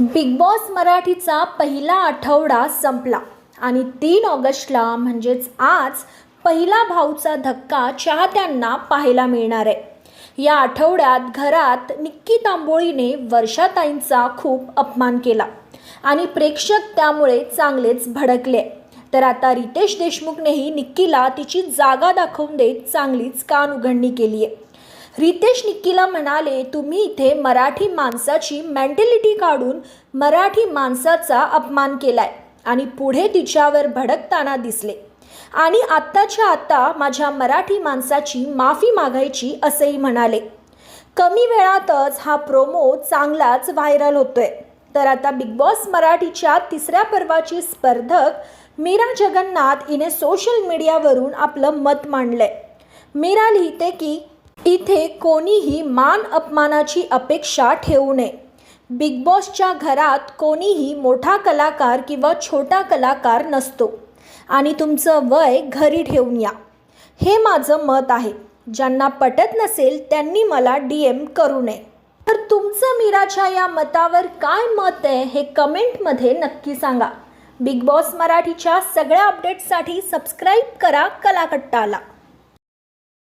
Big boss मराठीचा पहिला आठवडा संपला आणि तीन ऑगस्टला म्हणजेच आज पहिला भाऊचा धक्का चाहत्यांना पाहायला मिळणार आहे. या आठवड्यात घरात निक्की तांबोळीने वर्षाताईंचा खूप अपमान केला आणि प्रेक्षक त्यामुळे चांगलेच भडकले. तर आता रितेश देशमुखनेही निक्कीला तिची जागा दाखवून देत चांगलीच कान उघडणी केली आहे रितेश निक्कीला म्हणाले तुम्ही इथे मराठी माणसाची मेंटॅलिटी काढून मराठी माणसाचा अपमान केलाय आणि पुढे तिच्यावर भडकताना दिसले. आणि आत्ताच्या आत्ता माझ्या मराठी माणसाची माफी मागायची असंही म्हणाले. कमी वेळातच हा प्रोमो चांगलाच व्हायरल होतोय. तर आता बिग बॉस मराठीच्या तिसऱ्या पर्वाची स्पर्धक मीरा जगन्नाथ हिने सोशल मीडियावरून आपलं मत मांडलंय. मीरा लिहिते की इथे कोणीही मान अपमानाची अपेक्षा ठेवू नये. बिग बॉसच्या घरात कोणीही मोठा कलाकार किंवा छोटा कलाकार नसतो. आणि तुमचं वय घरी ठेवून या. हे माझं मत आहे. ज्यांना पटत नसेल त्यांनी मला डी एम करू नये. तर तुमचं मीराच्या या मतावर काय मत आहे हे कमेंटमध्ये नक्की सांगा. बिग बॉस मराठीच्या सगळ्या अपडेट्ससाठी सबस्क्राईब करा कलाकट्टाला.